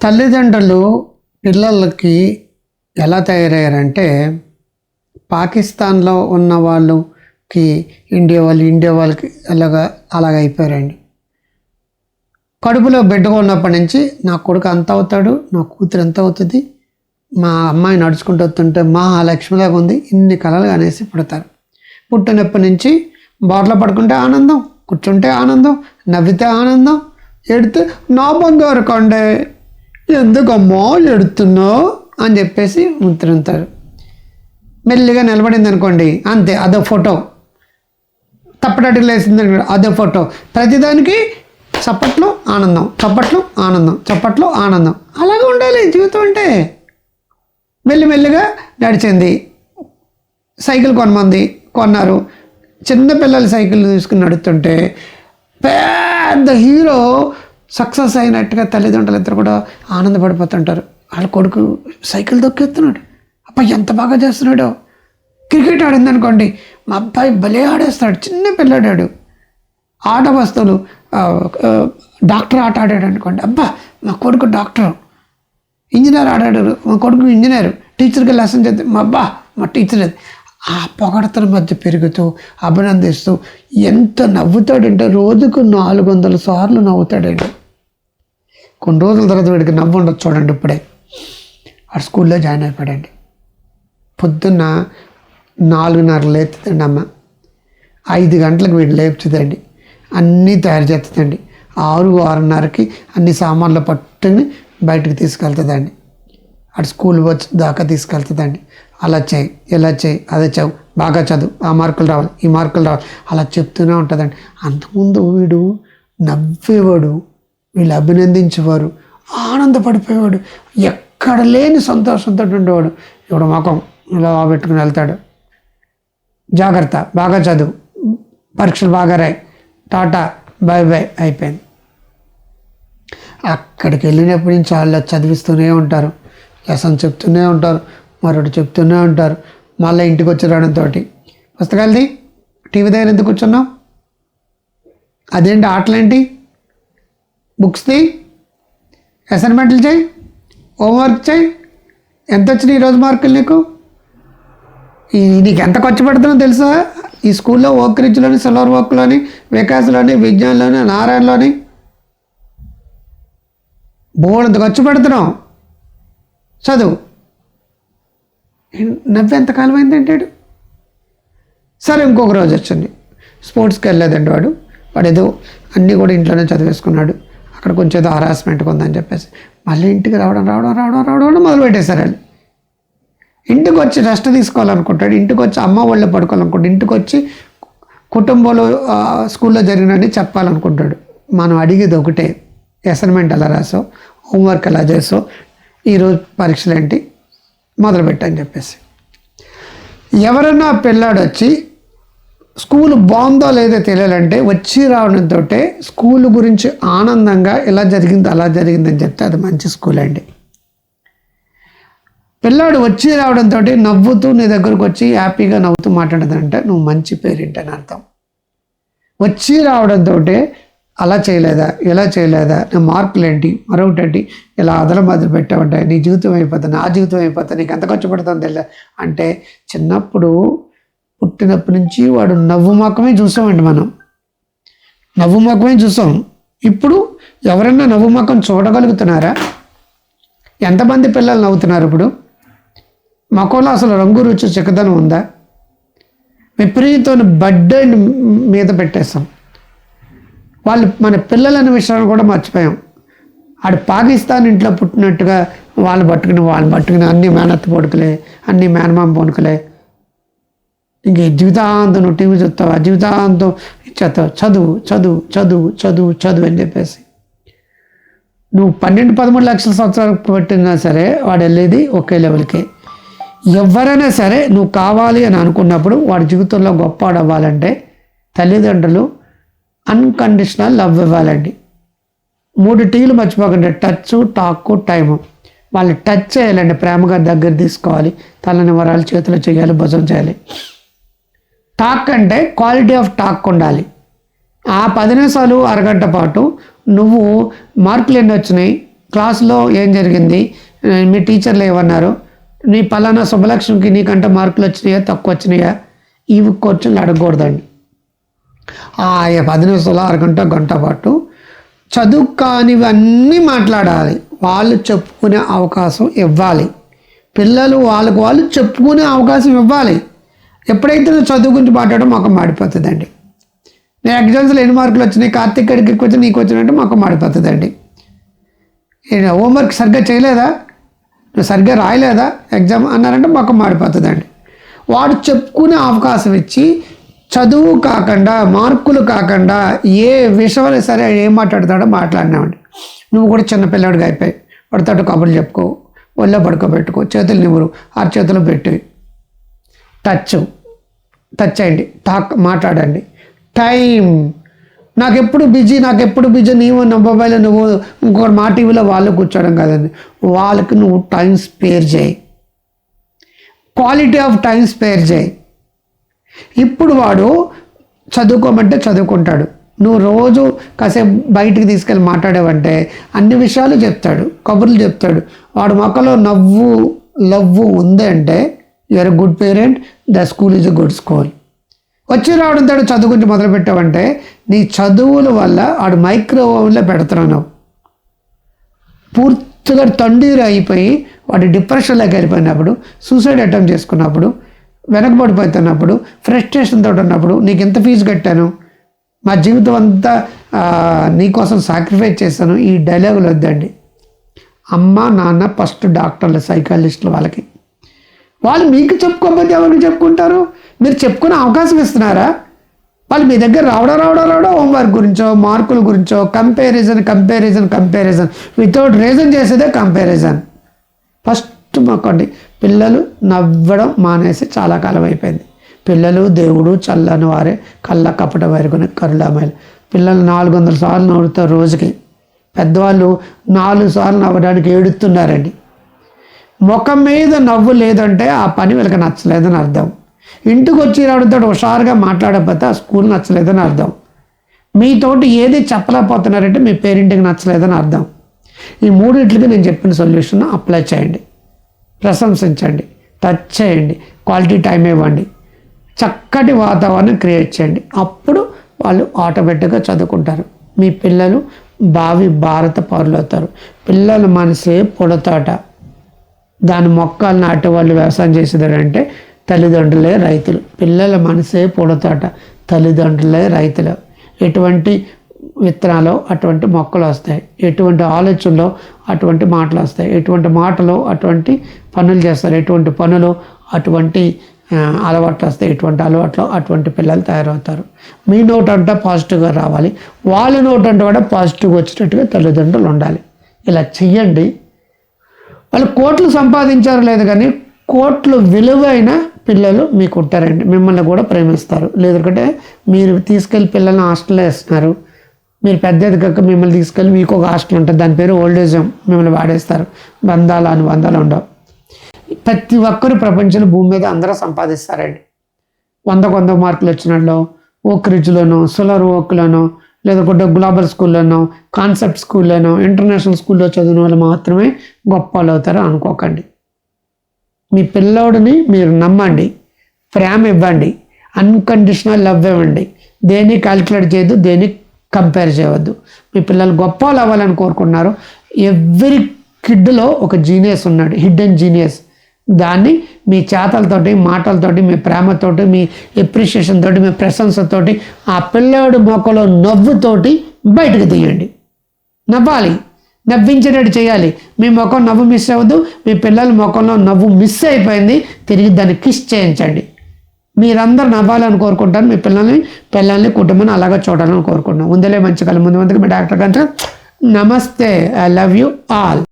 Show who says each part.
Speaker 1: తల్లిదండ్రులు పిల్లలకి ఎలా తయారయ్యారంటే పాకిస్తాన్లో ఉన్న వాళ్ళకి ఇండియా వాళ్ళు ఇండియా వాళ్ళకి అలాగా అలాగ అయిపోయారండి. కడుపులో బిడ్డగా ఉన్నప్పటి నుంచి నా కొడుకు అంత అవుతాడు నా కూతురు ఎంత అవుతుంది మా అమ్మాయి నడుచుకుంటూ వస్తుంటే మా లక్ష్మిలాగా ఉంది ఇన్ని కళలు అనేసి పుడతారు. పుట్టినప్పటి నుంచి బాటలో పడుకుంటే ఆనందం కూర్చుంటే ఆనందం నవ్వితే ఆనందం ఎడితే నా బంగారు కొండే ఎందుకమ్మా ఎడుతున్నావు అని చెప్పేసి ముద్రింతారు మెల్లిగా నిలబడింది అనుకోండి అంతే అదో ఫోటో. తప్పటట్టుకు లేసింది అదో ఫోటో. ప్రతిదానికి చప్పట్లు ఆనందం చప్పట్లు ఆనందం చప్పట్లు ఆనందం. అలాగే ఉండాలి జీవితం అంటే. మెల్లిమెల్లిగా నడిచింది. సైకిల్ కొనమంది కొన్నారు. చిన్న పిల్లల సైకిల్ తీసుకుని నడుస్తుంటే పెద్ద హీరో సక్సెస్ అయినట్టుగా తల్లిదండ్రులు ఇద్దరు కూడా ఆనందపడిపోతుంటారు. వాళ్ళ కొడుకు సైకిల్ దొక్కేస్తున్నాడు. అబ్బా ఎంత బాగా చేస్తున్నాడో. క్రికెట్ ఆడిందనుకోండి మా అబ్బాయి భలే ఆడేస్తాడు చిన్న పిల్లాడాడు. ఆట వస్తువులు డాక్టర్ ఆట ఆడాడు అనుకోండి అబ్బా మా కొడుకు డాక్టర్. ఇంజనీర్ ఆడాడు మా కొడుకు ఇంజనీర్. టీచర్కి లెసన్ చేద్దాం మా అబ్బా మా టీచర్ అది. ఆ పొగడతల మధ్య పెరుగుతూ అభినందిస్తూ ఎంత నవ్వుతాడంటే రోజుకు నాలుగు వందల సార్లు నవ్వుతాడండి. కొన్ని రోజుల తర్వాత వీడికి నవ్వు ఉండదు చూడండి ఇప్పుడే. ఆ స్కూల్లో జాయిన్ అయిపోయాడండి. పొద్దున్న నాలుగున్నర లేపుతుందండి అమ్మ. ఐదు గంటలకు వీడు లేపుతుందండి. అన్నీ తయారు చేస్తుందండి. ఆరు ఆరున్నరకి అన్ని సామాన్లు పట్టుకుని బయటకు తీసుకెళ్తుందండి. అటు స్కూల్ వచ్చి దాకా తీసుకెళ్తుందండి. అలా చేయి ఇలా చేయి అదే చదువు బాగా చదువు ఆ మార్కులు రావాలి ఈ మార్కులు రావాలి. అలా చెప్తూనే ఉంటుందండి. అంతకుముందు వీడు నవ్వేవాడు వీళ్ళు అభినందించేవారు ఆనందపడిపోయేవాడు ఎక్కడ లేని సంతోషంతో ఉండేవాడు. ఇప్పుడు ముఖం ఇలా పెట్టుకుని వెళ్తాడు. జాగ్రత్త బాగా చదువు పరీక్షలు బాగా రాయి టాటా బై బై అయిపోయింది. అక్కడికి వెళ్ళినప్పటి నుంచి వాళ్ళు చదివిస్తూనే ఉంటారు లెసన్ చెప్తూనే ఉంటారు మరొకటి చెప్తూనే ఉంటారు. మళ్ళీ ఇంటికి వచ్చి రావడంతో పుస్తకాలది? టీవీ దగ్గర ఎందుకు కూర్చున్నావు? అదేంటి ఆటలేంటి? బుక్స్ది? అసైన్మెంట్లు చేయి. హోంవర్క్ చేయి. ఎంత వచ్చినాయి ఈరోజు మార్కులు నీకు? ఈ నీకు ఎంత ఖర్చు పెడుతున్నా తెలుసా? ఈ స్కూల్లో ఓక్ రిచ్లోని సిల్వర్ వర్క్లోని వికాస్లోని విజ్ఞాన్లోని నారాయణలోని. బోర్డు ఖర్చు పెడుతున్నాం చదువు. నవ్వు ఎంతకాలం అయింది అంటాడు? సరే ఇంకొక రోజు వచ్చింది. స్పోర్ట్స్కి వెళ్ళలేదండి వాడు. వాడు ఏదో అన్నీ కూడా ఇంట్లోనే చదివేసుకున్నాడు. అక్కడ కొంచెం ఏదో హరాస్మెంట్ ఉందని చెప్పేసి. మళ్ళీ ఇంటికి రావడం రావడం రావడం రావడం మొదలు పెట్టేశారు వాళ్ళు. ఇంటికి వచ్చి రెస్ట్ తీసుకోవాలనుకుంటాడు. ఇంటికి వచ్చి అమ్మ వాళ్ళు పడుకోవాలనుకుంటాడు. ఇంటికి వచ్చి కుటుంబంలో స్కూల్లో జరిగినవన్నీ చెప్పాలనుకుంటాడు. మనం అడిగేది ఒకటే. అసైన్మెంట్ ఎలా రాసావు? హోంవర్క్ ఎలా చేసావు? ఈరోజు పరీక్షలు ఏంటి మొదలుపెట్టని చెప్పేసి. ఎవరన్నా పిల్లాడు వచ్చి స్కూల్ బాగుందో లేదో తెలియాలంటే వచ్చి రావడంతో స్కూల్ గురించి ఆనందంగా ఇలా జరిగింది అలా జరిగిందని చెప్తే అది మంచి స్కూల్ అండి. పిల్లాడు వచ్చి రావడంతో నవ్వుతూ నీ దగ్గరకు వచ్చి హ్యాపీగా నవ్వుతూ మాట్లాడదంటే నువ్వు మంచి పేరెంట్ అని అర్థం. వచ్చి రావడంతో అలా చేయలేదా? ఇలా చేయలేదా? నా మార్కులు ఏంటి మరొకటి ఏంటి ఇలా అదల మొదలు పెట్టామంటే నీ జీవితం అయిపోతుంది నా జీవితం అయిపోతుంది నీకు ఎంత ఖర్చు పడుతుందో తెలియదు అంటే చిన్నప్పుడు పుట్టినప్పటి నుంచి వాడు నవ్వు మొక్కమే చూసామండి మనం. నవ్వు మొక్కమే చూసాం. ఇప్పుడు ఎవరైనా నవ్వు మొక్కం చూడగలుగుతున్నారా? ఎంతమంది పిల్లలు నవ్వుతున్నారు ఇప్పుడు? మొక్కలో అసలు రంగు రుచి చిక్కదనం ఉందా? విపరీతమైన బడ్డెన్ మీద పెట్టేస్తాం. వాళ్ళు మన పిల్లలనే విషయాన్ని కూడా మర్చిపోయాం. ఆడు పాకిస్తాన్ ఇంట్లో పుట్టినట్టుగా వాళ్ళు పట్టుకుని వాళ్ళు పట్టుకుని అన్ని మేనత్త పొడుకులే అన్ని మేనమామ పొనుకులే. ఇంక జీవితాంతం నువ్వు టీవీ చూస్తావా? జీవితాంతం చేస్తావు చదువు చదువు చదువు చదువు చదువు అని చెప్పేసి. నువ్వు పన్నెండు పదమూడు లక్షల సంవత్సరాలు పెట్టినా సరే వాడు వెళ్ళేది ఒకే లెవెల్కే. ఎవరైనా సరే నువ్వు కావాలి అని అనుకున్నప్పుడు వాడి జీవితంలో గొప్పవాడు అవ్వాలంటే తల్లిదండ్రులు అన్కండిషనల్ లవ్ ఇవ్వాలండి. మూడు టీలు మర్చిపోకండి. టచ్ టాక్ టైము వాళ్ళు టచ్ చేయాలండి. ప్రేమగా దగ్గర తీసుకోవాలి. తలని వరాలు చేతులు చేయాలి. భుజం చేయాలి. టాక్ అంటే క్వాలిటీ ఆఫ్ టాక్ ఉండాలి. ఆ పది నిమిషాలు అరగంట పాటు నువ్వు మార్కులు ఎన్ని వచ్చినాయి? క్లాస్లో ఏం జరిగింది? మీ టీచర్లు ఏమన్నారు? నీ పలానా శుభలక్ష్మికి నీకంటే మార్కులు వచ్చినాయా? తక్కువ వచ్చినాయా? ఇవి క్వశ్చన్లు అడగకూడదండి. ఆ పది నిమిషాలు అరగంట గంట పాటు చదువు కానివన్నీ మాట్లాడాలి. వాళ్ళు చెప్పుకునే అవకాశం ఇవ్వాలి. పిల్లలు వాళ్ళకు వాళ్ళు చెప్పుకునే అవకాశం ఇవ్వాలి. ఎప్పుడైతే నువ్వు చదువు గురించి మాట్లాడడం మాకు మాడిపోతుందండి. నేను ఎగ్జామ్స్లో ఎన్ని మార్కులు వచ్చినాయి? కార్తీక్ గడికి వచ్చి నీకు వచ్చినట్టు మాకు మాడిపోతుందండి. హోంవర్క్ సరిగ్గా చేయలేదా? నువ్వు సరిగ్గా రాయలేదా? ఎగ్జామ్ అన్నారంటే మాకు మాడిపోతుందండి. వాడు చెప్పుకునే అవకాశం ఇచ్చి చదువు కాకుండా మార్కులు కాకుండా ఏ విషయంలో సరే ఏం మాట్లాడతాడో మాట్లాడినామండి. నువ్వు కూడా చిన్న అయిపోయి పడతాడు కబుర్లు చెప్పుకో ఒళ్ళో పడుకోబెట్టుకో చేతులు నిమురు ఆ చేతులు పెట్టి. టచ్ టచ్ చేయండి టాక్ మాట్లాడండి. టైం నాకెప్పుడు బిజీ నాకెప్పుడు బిజీ నీవు నా మొబైల్ నువ్వు ఇంకొకటి మా టీవీలో వాళ్ళు కూర్చోవడం కాదండి. వాళ్ళకి నువ్వు టైం స్పేర్ చేయి. క్వాలిటీ ఆఫ్ టైం స్పేర్ చేయి. ఇప్పుడు వాడు చదువుకోమంటే చదువుకుంటాడు. నువ్వు రోజు కాసేపు బయటికి తీసుకెళ్ళి మాట్లాడావంటే అన్ని విషయాలు చెప్తాడు కబుర్లు చెప్తాడు. వాడు మొక్కలో నవ్వు లవ్వు ఉంది అంటే you're good parent the school is a good school వచ్చి రావడంతో చదువు గురించి మొదలు పెట్టావంటే నీ చదువుల వల్ల ఆడు ఓవెన్లో పెడుతున్నావు పూర్తిగా తండ్రి అయిపోయి వాడు డిప్రెషన్లోకి వెళ్ళిపోయినప్పుడు సూసైడ్ అటెంప్ట్ చేసుకున్నప్పుడు వెనకబడిపోతున్నప్పుడు ఫ్రస్ట్రేషన్ ఉన్నప్పుడు నీకు ఎంత ఫీజు కట్టాను? మా జీవితం అంతా నీకోసం సాక్రిఫైస్ చేశాను. ఈ డైలాగులు వద్దండి. అమ్మ నాన్న ఫస్ట్ డాక్టర్లు సైకాలజిస్టులు వాళ్ళకి. వాళ్ళు మీకు చెప్పుకోకపోతే ఎవరికి చెప్పుకుంటారు? మీరు చెప్పుకునే అవకాశం ఇస్తున్నారా? వాళ్ళు మీ దగ్గర రావడం రావడం రావడం హోంవర్క్ గురించో మార్కుల గురించో comparison comparison comparison without reason చేసేదే కంపారిజన్ ఫస్ట్ మొక్కండి. పిల్లలు నవ్వడం మానేసి చాలా కాలం అయిపోయింది. పిల్లలు దేవుడు చల్లని వారే కళ్ళ కపట వైరుకుని కరుళామాయలు పిల్లలు నాలుగు వందల సార్లు నవ్వుతారు రోజుకి. పెద్దవాళ్ళు నాలుగు సార్లు నవ్వడానికి ఏడుస్తున్నారండి. ముఖం మీద నవ్వు లేదంటే ఆ పని వీళ్ళకి నచ్చలేదని అర్థం. ఇంటికి వచ్చి రావడంతో హుషారుగా మాట్లాడకపోతే ఆ స్కూల్ నచ్చలేదని అర్థం. మీతోటి ఏది చెప్పలేకపోతున్నారంటే మీ పేరెంట్కి నచ్చలేదని అర్థం. ఈ మూడింటికి నేను చెప్పిన సొల్యూషన్ అప్లై చేయండి. ప్రశంసించండి. టచ్ చేయండి క్వాలిటీ టైం ఇవ్వండి చక్కటి వాతావరణం క్రియేట్ చేయండి. అప్పుడు వాళ్ళు ఆటోమేటిక్గా చదువుకుంటారు. మీ పిల్లలు భావి భారత పౌరులు అవుతారు. పిల్లల మనసే పొడతోట. దాని మొక్కలు నాటే వాళ్ళు వ్యవసాయం చేసేదారంటే తల్లిదండ్రులే రైతులు. పిల్లల మనసే పొడతోట తల్లిదండ్రులే రైతులు. ఎటువంటి విత్తనాలు అటువంటి మొక్కలు వస్తాయి. ఎటువంటి ఆలోచనలో అటువంటి మాటలు వస్తాయి. ఎటువంటి మాటలు అటువంటి పనులు చేస్తారు. ఎటువంటి పనులు అటువంటి అలవాట్లు వస్తాయి. ఎటువంటి అలవాట్లు అటువంటి పిల్లలు తయారవుతారు. మీ నోట్ అంతా పాజిటివ్గా రావాలి. వాళ్ళ నోట్ అంటే కూడా పాజిటివ్గా వచ్చినట్టుగా తల్లిదండ్రులు ఉండాలి. ఇలా చెయ్యండి. వాళ్ళు కోట్లు సంపాదించారు లేదు కానీ కోట్లు విలువైన పిల్లలు మీకు ఉంటారండి మిమ్మల్ని కూడా ప్రేమిస్తారు. లేదంటే మీరు తీసుకెళ్ళి పిల్లల్ని హాస్టల్లో వేస్తున్నారు. మీరు పెద్ద ఎదగక మిమ్మల్ని తీసుకెళ్ళి మీకు ఒక హాస్టల్ ఉంటుంది. దాని పేరు ఓల్డ్ ఏజ్ హోమ్ మిమ్మల్ని వాడేస్తారు. బంధాలు అనుబంధాలు ఉండవు. ప్రతి ఒక్కరు ప్రపంచంలో భూమి మీద అందరూ సంపాదిస్తారండి. వందకు వంద మార్కులు వచ్చినట్లు ఓక్ రిజ్లోనో సోలార్ ఓక్లోనో లేదంటే గ్లోబల్ స్కూల్లోనో కాన్సెప్ట్ స్కూల్లోనో ఇంటర్నేషనల్ స్కూల్లో చదివిన వాళ్ళు మాత్రమే గొప్ప వాళ్ళు అనుకోకండి. మీ పిల్లోడిని మీరు నమ్మండి. ప్రేమ ఇవ్వండి. అన్కండిషనల్ లవ్ ఇవ్వండి. దేన్ని క్యాలిక్యులేట్ చేయొద్దు దేన్ని కంపేర్ చేయవద్దు. మీ పిల్లలు గొప్ప వాళ్ళు అవ్వాలని కోరుకున్నారు ఎవ్రీ కిడ్లో ఒక జీనియస్ ఉన్నాడు హిడ్డెన్ జీనియస్ దాన్ని మీ చేతలతోటి మాటలతోటి మీ ప్రేమతోటి మీ ఎప్రిషియేషన్ తోటి మీ ప్రశంసతోటి ఆ పిల్లోడు మొక్కలో నవ్వుతోటి బయటకు తీయండి. నవ్వాలి. నవ్వించేటట్టు చేయాలి. మీ ముఖం నవ్వు మిస్ అవ్వదు మీ పిల్లల ముఖంలో నవ్వు మిస్ అయిపోయింది. తిరిగి దాన్ని కిస్ చేయించండి. మీరందరూ నవ్వాలని కోరుకుంటాను మీ పిల్లల్ని పిల్లల్ని కుటుంబాన్ని అలాగే చూడాలని కోరుకుంటున్నాను. ముందులే మంచి కళ్ళ ముందు ముందుకు మీ డాక్టర్ కంటే నమస్తే ఐ లవ్ యూ ఆల్